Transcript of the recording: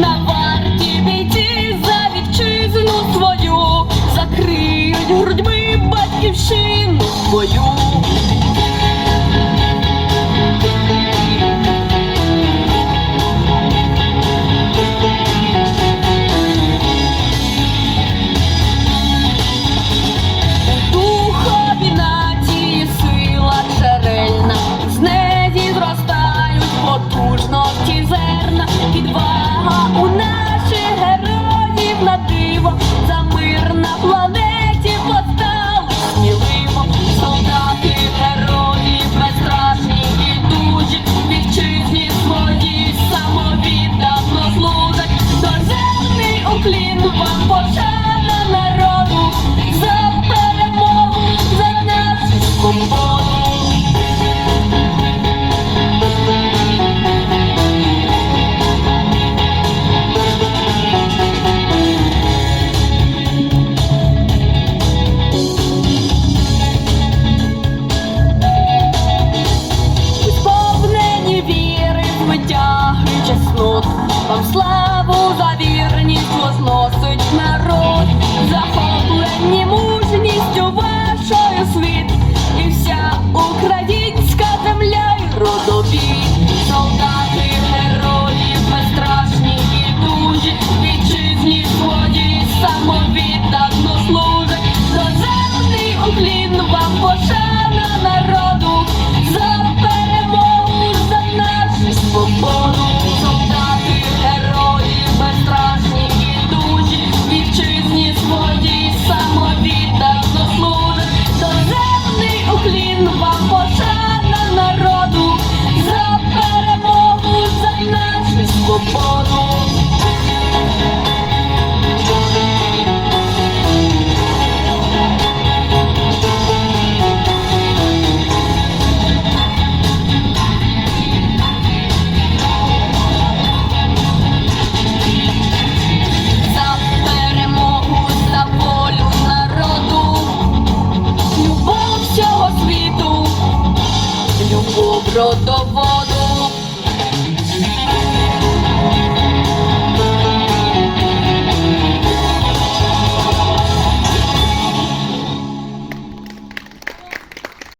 not Уклін вам пошана народу. за Плін вам пожар. Roto